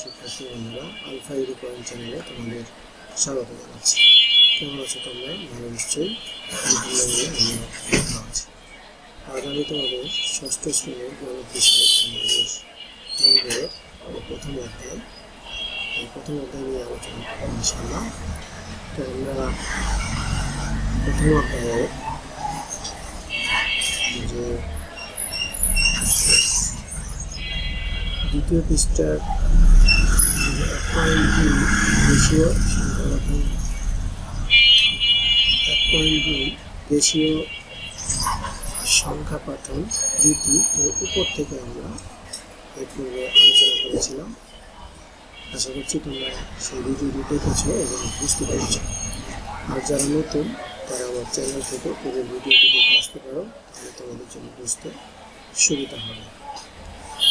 শিক্ষার্থী বন্ধুরা alpha euro point চ্যানেলে তোমাদের স্বাগত জানাচ্ছি। কেমন আছো তোমরা? ভালো নিশ্চয়ই। আজ আমি তোমাদের ষষ্ঠ শ্রেণির গণিত বিষয় প্রথম অধ্যায়, এই প্রথম অধ্যায় নিয়ে আলোচনা করব ইনশাল্লাহ তো আমরা প্রথম অধ্যায়ে যে দ্বিতীয় পৃষ্ঠার পয়েন্ট দুই দেশীয় সংখ্যাগঠন এক পয়েন্ট দুই দেশীয় সংখ্যা পাঠন দুটি এর উপর থেকে আমরা এর আলোচনা করেছিলাম আশা করছি তোমরা সেই ভিডিওটি দেখেছ এবং বুঝতে পেরেছ আর যারা নতুন তারা আমার চ্যানেল থেকে পুরো ভিডিওটি দেখে আসতে পারো তাহলে তোমাদের জন্য বুঝতে সুবিধা হবে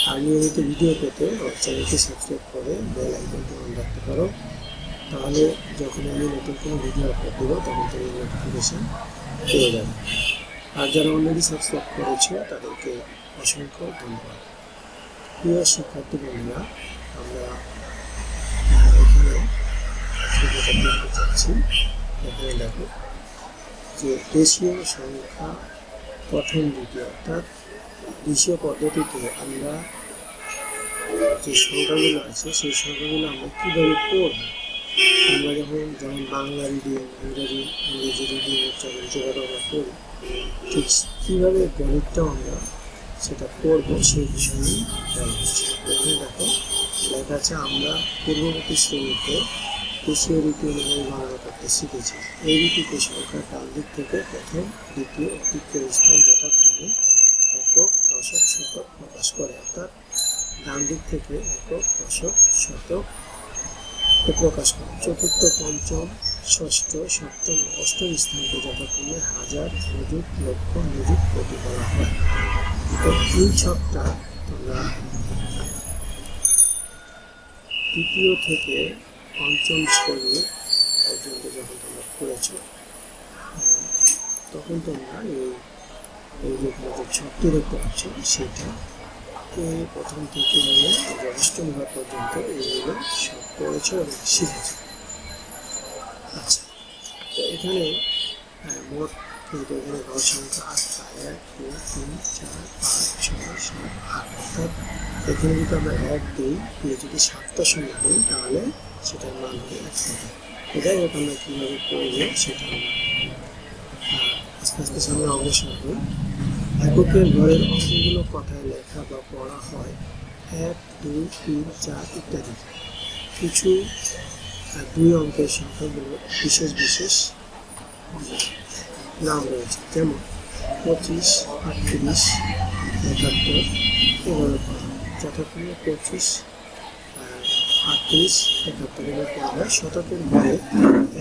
আর নিয়মিত ভিডিও পেতে আমার চ্যানেলটি সাবস্ক্রাইব করে বেল আইকনটি অন রাখতে পারো। তাহলে যখন আমি নতুন কোনো ভিডিও আপলোড দেবো, তখন তুমি নোটিফিকেশান পেয়ে যাবে। আর যারা অলরেডি সাবস্ক্রাইব করেছ, তাদেরকে অসংখ্য ধন্যবাদ। প্রিয় শিক্ষার্থী বন্ধুরা, আমরা এখানে দেখতে চাচ্ছি এখানে দেখো যে দেশীয় সংখ্যা প্রথম দ্বিতীয়, অর্থাৎ দেশীয় পদ্ধতিতে আমরা যে সংখ্যাগুলো আছে, সেই সংখ্যাগুলো আমরা কীভাবে পড়ব আমরা যখন, যেমন বাংলা রিডিং ইংরাজি, ইংরেজি রিডিং উচ্চারণ যেভাবে আমরা ঠিক কীভাবে গণিতটাও আমরা সেটা পড়ব সেই বিষয় এখানে দেখো, লেখা আছে, আমরা পূর্ববর্তী শ্রেণীতে দেশীয় রীতি অনুযায়ী গণনা করতে শিখেছি। এই রীতিতে সংখ্যার ডান দিক থেকে প্রথম, দ্বিতীয় তৃতীয় স্থান যথাক্রমে একক দশক শতক প্রকাশ করে, অর্থাৎ ডান দিক থেকে একক দশক শতক প্রকাশ করে। চতুর্থ, পঞ্চম, ষষ্ঠ, সপ্তম, অষ্টম স্থানকে যথাক্রমে হাজার নিযুত লক্ষ নিযুত কোটি করা হয়। তো এই ছকটা তোমরা তৃতীয় থেকে পঞ্চম শ্রেণি পর্যন্ত যখন তোমরা পড়েছ, তখন তোমরা এই এই যে তোমরা যে ছকটি দেখতে পাচ্ছ সেটা প্রথম থেকে নিয়ে অষ্টম ঘর পর্যন্ত এইগুলো সব পড়েছ এবং শিখেছ আচ্ছা তো এখানে মোট কিন্তু এখানে ঘর সংখ্যা আটটা এক দুই তিন চার পাঁচ ছয় সাত আট অর্থাৎ এখানে যদি আমরা এক দিই দিয়ে যদি সাতটা সংখ্যা দিই তাহলে সেটার মান হবে একশো এটাই হোক আমরা কীভাবে করব সেটা আমরা আস্তে আস্তে সামনে অগ্রসর হই এককের ঘরের অঙ্কগুলো কথায় লেখা বা পড়া হয়। এক, দুই, তিন, চার ইত্যাদি। কিছু দুই অঙ্কের সংখ্যাগুলো বিশেষ বিশেষ নাম রয়েছে। যেমন পঁচিশ, আটত্রিশ, একাত্তর এভাবে পড়া যথাক্রমে পঁচিশ আটত্রিশ, একাত্তর এভাবে পড়া হয়। শতকের ঘরে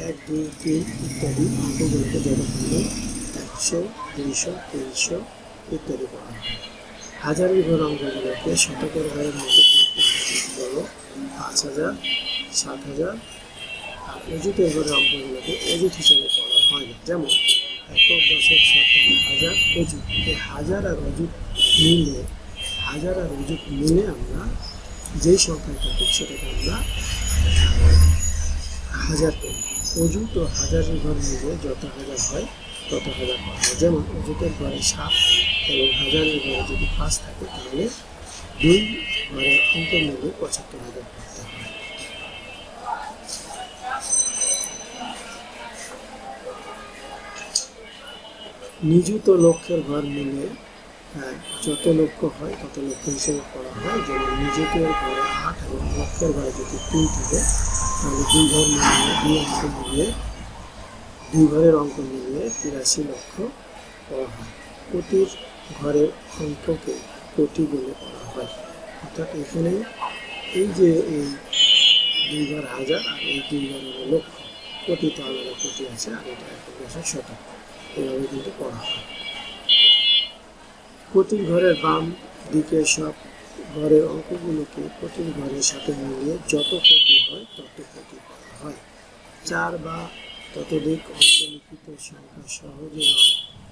এক, দুই, তিন ইত্যাদি অঙ্কগুলোকে যথাক্রমে একশো দুইশো তিনশো ইত্যাদি পড়া হয় হাজারের ঘর অঙ্কগুলোকে শতকের ঘরের মধ্যে বড় পাঁচ হাজার, সাত হাজার। আর অজুতের ঘরের অঙ্কগুলোকে অজুত হিসেবে পড়া হয় না। যেমন একক দশক শতক হাজার অজুত এই হাজার আর অজুত মিলে, হাজার আর অজুত মিলে আমরা যেই সংখ্যায় থাকুক সেটাকে আমরা হাজার করি। অজুত ও হাজারের ঘর মিলে যত হাজার হয় তত হাজার করা যেমন অজুতের ঘরে সাত এবং হাজারের ঘরে যদি পাঁচ থাকে, তাহলে দুই অঙ্ক মিলে পঁচাত্তর হাজার হয়। নিযুত লক্ষ্যের ঘর মিলে যত লক্ষ্য হয়, তত লক্ষ্য হিসেবে করা হয়। যেমন নিযুতের ঘরে আট এবং লক্ষ্যের ঘরে যদি তিন থাকে, তাহলে দুই ঘর মিলিয়ে দুই অঙ্ক মিলিয়ে দুই ঘরের অঙ্ক মিলিয়ে তিরাশি লক্ষ করা হয়। কোটির ঘরের অঙ্ককে কোটি বলে করা হয়। অর্থাৎ এখানে এই যে এই দুই ঘর হাজার আর এই দুই ঘর হলো লক্ষ, কোটি তো আলাদা কোটি আছে আর এটা এক দশক শতক। এভাবে কিন্তু করা হয়। প্রতির ঘরের বাম দিকে সব ঘরের অঙ্কগুলোকে প্রতির ঘরের সাথে মিলিয়ে যত কোটি হয় তত কোটি করা হয়। চার বা ততোধিক অন্তর্লিখিত সংখ্যা সহজে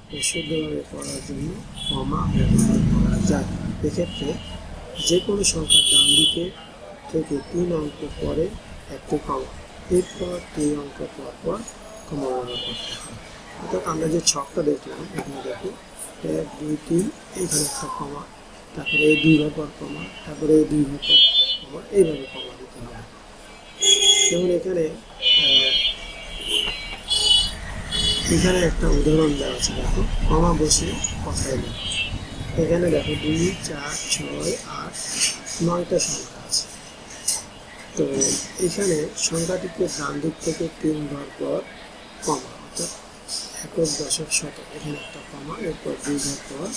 বা শুদ্ধভাবে পড়ার জন্য কমা ব্যবহার করা যায়। এক্ষেত্রে যে কোনো সংখ্যার ডান দিকে থেকে তিন অঙ্ক পরে একটি কমা এরপর দুই অঙ্ক পর পর কমা ব্যবহার করতে হয়। অর্থাৎ আমরা যে ছকটা দেখলাম, এখানে দেখো এক, দুই, তিন এখানে একটা কমা, তারপরে এই দুই পর কমা, তারপরে এই দুই ঘর পর কমা, এইভাবে কমা দিতে হবে। যেমন এখানে এখানে একটা উদাহরণ দেওয়া আছে, দেখো। কমা বসে কথায় লেখো এখানে দেখো, দুই, চার, ছয়, আট, নয়টা সংখ্যা আছে। তো এখানে সংখ্যাটিকে ডান দিক থেকে তিন ঘর পর কমা, অর্থাৎ একক দশক শত এখানে একটা কমা, এরপর দুই ঘর পর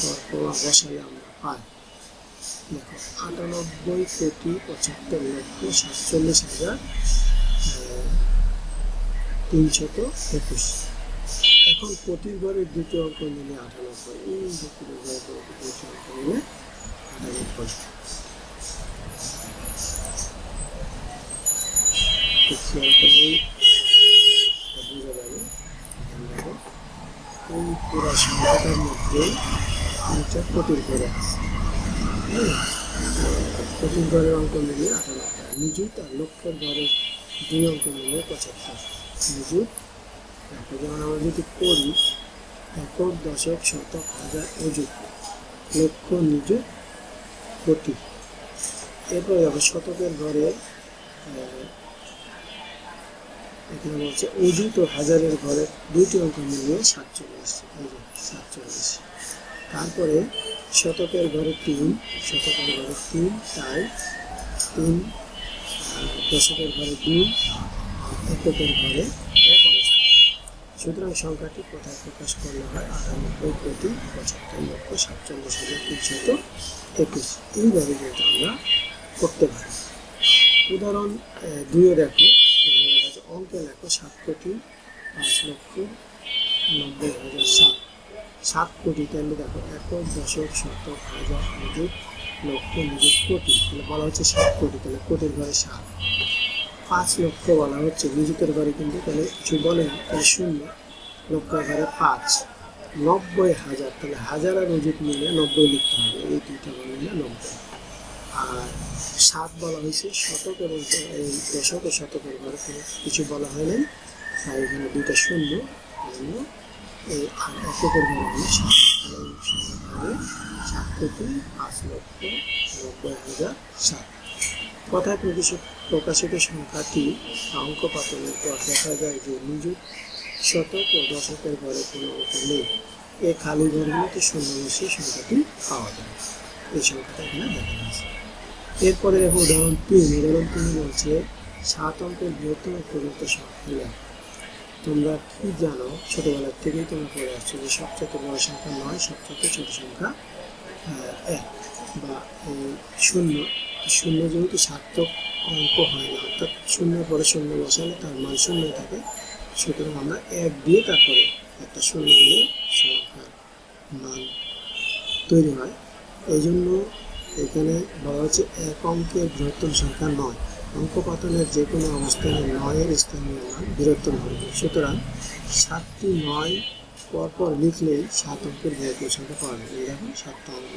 পর কমা বসালে আমরা পাই। দেখো, আটানব্বই কোটি পঁচাত্তর লক্ষ সাতচল্লিশ হাজার তিনশত একুশ। এখন প্রতি ঘরের দ্বিতীয় অঙ্ক মিলে আটানব্বই প্রতি ঘরের দ্বিতীয় অঙ্ক মিলে আটানব্বই মধ্যে তিনটা প্রতির ঘরে আছে হ্যাঁ প্রতির আটানব্বই নিযুত আর লক্ষের ঘরের দুই অঙ্ক মিলিয়ে পঁচাত্তর নিযুত তারপর যেমন আমরা যদি করি একক দশক শতক হাজার অযুত লক্ষ নিযুত কোটি। এরপরে দেখো শতকের ঘরে এখানে বলছে অযুত ও হাজারের ঘরে দুইটি অঙ্ক মিলিয়ে সাতচল্লিশ সাতচল্লিশ। তারপরে শতকের ঘরে তিন, শতকের ঘরে তিন, তাই তিন দশকের ঘরে দুই এককের ঘরে সুতরাং সংখ্যাটি কোথায় প্রকাশ করলে হয়? আটানব্বই কোটি পঁচাত্তর লক্ষ সাতচল্লিশ হাজার তিনশত একুশ। এইভাবে কিন্তু আমরা করতে পারি। উদাহরণ দুইয়ে দেখো। এখানে অঙ্কে লেখো, সাত কোটি পাঁচ লক্ষ নব্বই হাজার সাত। সাত কোটি তাহলে দেখো, একক দশক শতক হাজার নিযুত লক্ষ নিযুত কোটি। তাহলে বলা হচ্ছে সাত কোটি, তাহলে কোটির ঘরে সাত। পাঁচ লক্ষ বলা হচ্ছে। নিযুতের ঘরে কিন্তু তাহলে কিছু বলেন তাহলে শূন্য। লক্ষের ঘরে পাঁচ। নব্বই হাজার, তাহলে হাজার আর অযুত মিলে নব্বই লিখতে হবে। এই দুইটা মিলে নব্বই। আর সাত বলা হয়েছে শতক এবং এই দশক ও শতকের ঘরে কিছু বলা হয় নাই। তাই এখানে দুইটা শূন্য এজন্য এই আর ঘরে সাত। সাত পাঁচ লক্ষ নব্বই হাজার সাত। কথায় প্রকাশিত সংখ্যাটি অঙ্ক পাতনের পর দেখা যায় যে নিযুত শতক ও দশকের ঘরে কোনো অঙ্ক নেই। এই খালি ঘরগুলোতে শূন্য বসে সংখ্যাটি পাওয়া যায়। এই সংখ্যাটা এখানে দেখা যাচ্ছে। এরপরে দেখো উদাহরণ তিন। উদাহরণ তিন বলছে, সাত অঙ্কের বৃহত্তম পরিণত সংখ্যা। তোমরা কি জানো? ছোটবেলার থেকেই তোমরা পড়ে আসছো যে সবচেয়ে বড় সংখ্যা নয় সবচেয়ে ছোট সংখ্যা এক বা শূন্য। শূন্য যেহেতু সার্থক অঙ্ক হয় না, অর্থাৎ শূন্য পরে শূন্য বসালে তার মান শূন্য থাকে। সুতরাং আমরা এক দিয়ে তারপরে একটা শূন্য দিয়ে সংখ্যার মান তৈরি হয়। এই জন্য এখানে বলা হচ্ছে এক অঙ্কের বৃহত্তম সংখ্যা নয়। অঙ্ক পাতনের যে কোনো অবস্থানে নয়ের স্থানীয় মান বৃহত্তম হবে সুতরাং সাতটি নয় পরপর লিখলেই সাত অঙ্কের বৃহত্তম সংখ্যা পাওয়া যাবে। দেখো সাতটা অঙ্ক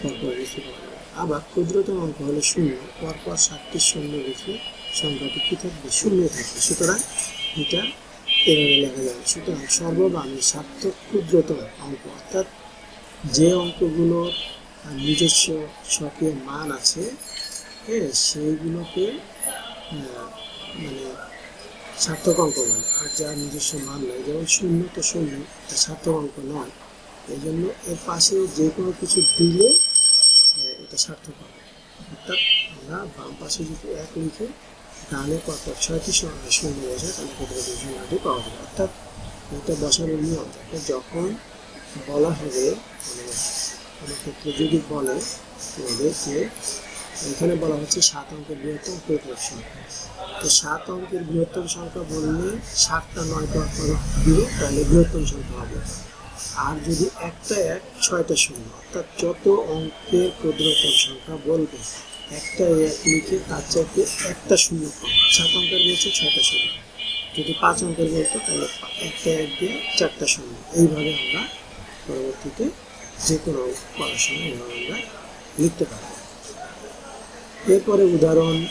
পরপর লিখতে পাওয়া আবার ক্ষুদ্রতম অঙ্ক হলো শূন্য, পরপর সাতটি শূন্য লিখলে সংখ্যাটি কী থাকবে? শূন্য থাকবে। সুতরাং এটা এভাবে লেখা যাবে। সুতরাং সর্ববামী সার্থক ক্ষুদ্রতম অঙ্ক, অর্থাৎ যে অঙ্কগুলোর নিজস্ব স্বকীয় মান আছে হ্যাঁ সেইগুলোকে মানে সার্থক অঙ্ক বলে। আর যার নিজস্ব মান নয় যেমন শূন্য তো শূন্য সার্থক অঙ্ক নয়। এই জন্য এর পাশে যে কোনো কিছু দিলে এটা সার্থক হবে। অর্থাৎ আমরা বাম পাশে যদি এক লিখে ডানে পরপর ছয়টি শূন্য বসে তাহলে ক্ষুদ্র সংখ্যাটি পাওয়া যাবে। অর্থাৎ এটা বসানোর নিয়ম যখন বলা হবে মানে ক্ষেত্রে যদি বলে তোমাদের যে এখানে বলা হচ্ছে সাত অঙ্কের বৃহত্তম পরিপূরক সংখ্যা। তো সাত অঙ্কের বৃহত্তম সংখ্যা বললে সাতটা নয় পর দিল তাহলে বৃহত্তম সংখ্যা হবে। আর যদি একটা এক, ছয়টা শূন্য, অর্থাৎ যত অঙ্কের ক্ষুদ্রতম সংখ্যা বলবে, একটা এক লিখে তার চাইতে একটা শূন্য। সাত অঙ্কের বলছে ছয়টা শূন্য। যদি পাঁচ অঙ্কের বলতো, তাহলে একটা এক দিয়ে চারটা শূন্য। এইভাবে আমরা পরবর্তীতে যে কোনো করার এভাবে আমরা লিখতে পারব। এরপরে উদাহরণ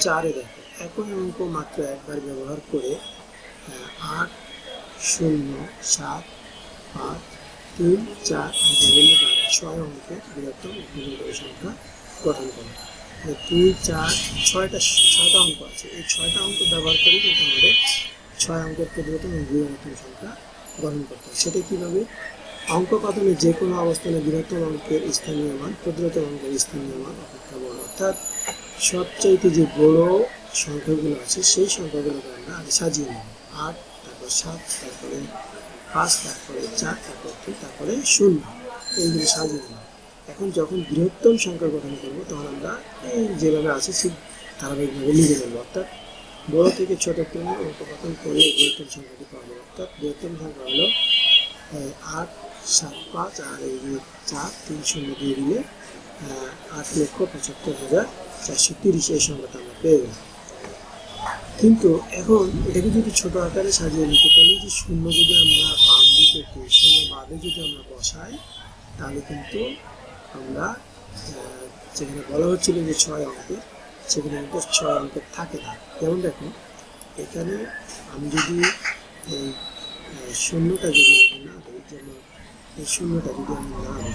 চারে দেখো। একই অঙ্ক মাত্র একবার ব্যবহার করে আট শূন্য সাত পাঁচ তিন চার বিভিন্ন ছয় অঙ্কের বৃহত্তম উপযোগী সংখ্যা গঠন করে দুই চার ছয়টা ছয়টা অঙ্ক আছে, এই ছয়টা অঙ্ক ব্যবহার করে কিন্তু আমাদের ছয় অঙ্কের ক্ষুদ্রতম বৃহত্তম সংখ্যা গঠন করতে হয় সেটা কীভাবে অঙ্ক পাতনে যে কোনো অবস্থানে বৃহত্তম অঙ্কের স্থানীয় মান ক্ষুদ্রতম অঙ্কের স্থানীয় মান অপেক্ষা বড় অর্থাৎ সবচাইতে যে বড় সংখ্যাগুলো আছে, সেই সংখ্যাগুলোকে আমরা সাজিয়ে নেব। আট তারপর সাত, তারপরে পাঁচ, তারপরে চার, তারপর তারপরে শূন্য। এইগুলো সাজিয়ে নেব এখন যখন বৃহত্তম সংখ্যা গঠন করব, তখন আমরা এই যেভাবে আছে ঠিক ধারাবাহিকভাবে লিখে নেব অর্থাৎ বড় থেকে ছোট ক্রমে অঙ্কপাতন করলে বৃহত্তম সংখ্যাটি পাওয়া যাবে। অর্থাৎ বৃহত্তম সংখ্যা হলো আট, সাত, পাঁচ, আর এই চার, তিন, শূন্য দিয়ে দিলে আট লক্ষ পঁচাত্তর হাজার চারশো তিরিশ এই সংখ্যাটা আমরা পেয়ে গেলাম। কিন্তু এখন এটাকে যদি ছোট আকারে সাজিয়ে নিতে তাহলে যে শূন্য যদি আমরা দিকে একটু শূন্য বাদে যদি আমরা বসাই, তাহলে কিন্তু আমরা যেখানে বলা হচ্ছিল যে ছয় অঙ্কের সেখানে কিন্তু ছয় অঙ্কের থাকে না। যেমন দেখো এখানে আমি যদি এই শূন্যটা যদি আমি না দিই যেমন এই শূন্যটা যদি আমি না দিই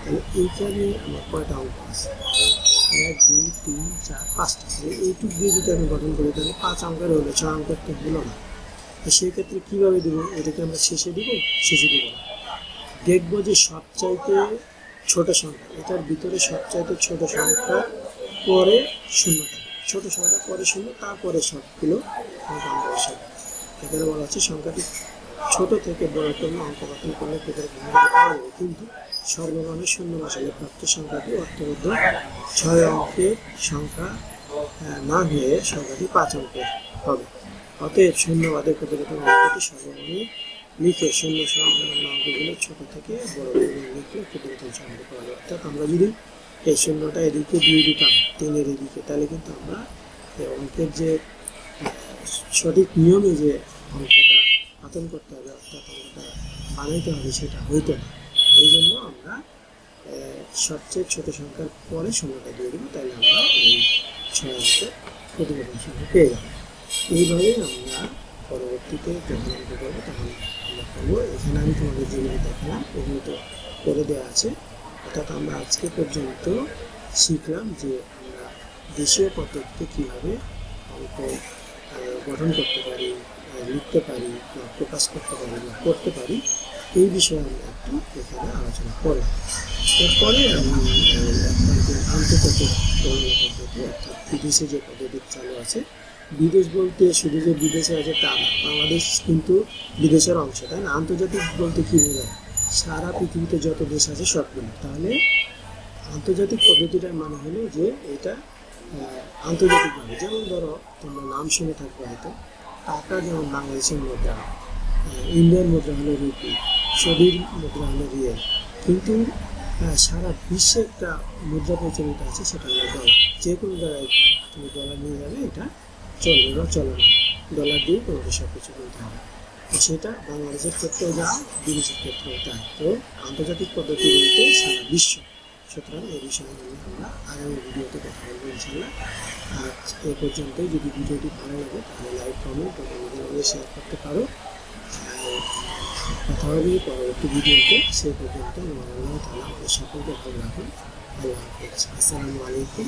তাহলে এইখানে আমার কয়টা অঙ্ক আছে? এক, দুই, তিন, চার পাঁচটা এইটুক দিয়ে যদি আমি গঠন করি, তাহলে পাঁচ অঙ্কের হলো ছয় অঙ্কের তো হলো না। তো সেই ক্ষেত্রে কীভাবে দেবো? এটাকে আমরা শেষে দিব? শেষে দেবো না। দেখব যে সবচাইতে ছোট সংখ্যা, এটার ভিতরে সবচাইতে ছোট সংখ্যা পরে শূন্য থাকে। ছোট সংখ্যা পরে শূন্য, তারপরে সবগুলো এখানে বলা হচ্ছে সংখ্যাটি ছোট থেকে বড়তম অঙ্ক গঠন করলে যাবে কিন্তু সর্বমানে শূন্য বসালে প্রাপ্ত সংখ্যাটি অর্থবদ্ধ। ছয় অঙ্কের সংখ্যা না হয়ে সংখ্যাটি পাঁচ অঙ্কের হবে। অতএব শূন্যবাদের ক্ষুদ্রতম অঙ্কটি সর্বমানে লিখে শূন্য সংখ্যার অঙ্কগুলো ছোট থেকে বড় লিখলে ক্ষুদ্রতম সংখ্যা পাওয়া যাবে অর্থাৎ আমরা যদি এই শূন্যটা এদিকে দিয়ে দিতাম, তিনের এদিকে, তাহলে কিন্তু আমরা অঙ্কের যে সঠিক নিয়মে যে অঙ্কটা পাতন করতে হবে, অর্থাৎ অঙ্কটা বানাইতে হবে সেটা হইতো না। এই জন্য আমরা সবচেয়ে ছোট সংখ্যার পরে সময়টা দিয়ে দেবো তাহলে আমরা এই ছয় অঙ্কের প্রতিবেদন সংখ্যা পেয়ে যাব। এইভাবেই আমরা পরবর্তীতে যখন অঙ্ক করব, তখন আমরা করব। এখানে আমি তোমাদের যেগুলো দেখালাম, এগুলো তো করে দেওয়া আছে। অর্থাৎ আমরা আজকে পর্যন্ত শিখলাম যে আমরা দেশীয় পদ্ধতিতে কীভাবে অঙ্ক গঠন করতে পারি লিখতে পারি, বা প্রকাশ করতে পারি, বা করতে পারি, এই বিষয়ে আমি একটু এখানে আলোচনা করলাম এরপরে আমি আন্তর্জাতিক পদ্ধতি, অর্থাৎ বিদেশে যে পদ্ধতি চালু আছে, বিদেশ বলতে শুধু যে বিদেশে আছে তা না, বাংলাদেশ কিন্তু বিদেশের অংশ, তাই না? আন্তর্জাতিক বলতে কী বোঝায়? সারা পৃথিবীতে যত দেশ আছে সবগুলো তাহলে আন্তর্জাতিক পদ্ধতিটার মানে হলো যে এটা আন্তর্জাতিকভাবে যেমন ধরো, তোমরা নাম শুনে থাকবে হয়তো। টাকা যেমন বাংলাদেশের মুদ্রা ইন্ডিয়ান মুদ্রা হলো রুপি, সৌদির মুদ্রা হলো রিয়েল। কিন্তু সারা বিশ্বে একটা মুদ্রা প্রচলিত আছে, সেটা হলো ডলার। যে কোনো জায়গায় তুমি ডলার নিয়ে যাবে, এটা চলবে বা চলে না। ডলার দিয়ে তোমাকে সব কিছু করতে হবে। সেটা বাংলাদেশের ক্ষেত্রেও যা বিদেশের ক্ষেত্রেও তাই তো আন্তর্জাতিক পদ্ধতি বলতে সারা বিশ্ব সুতরাং এই বিষয়ে আমরা আগামী ভিডিওতে কথা বলব ইনশাল্লাহ আজ এ পর্যন্তই। যদি ভিডিওটি ভালো লাগে, তাহলে লাইক, কমেন্ট ও বন্ধুদের মধ্যে শেয়ার করতে পারো। কথা হবে পরবর্তী ভিডিওতে। সে পর্যন্ত মহান আল্লাহ তালা আমাদের সকলকে ভালো রাখুন। আল্লাহ হাফিজ। আসসালামু আলাইকুম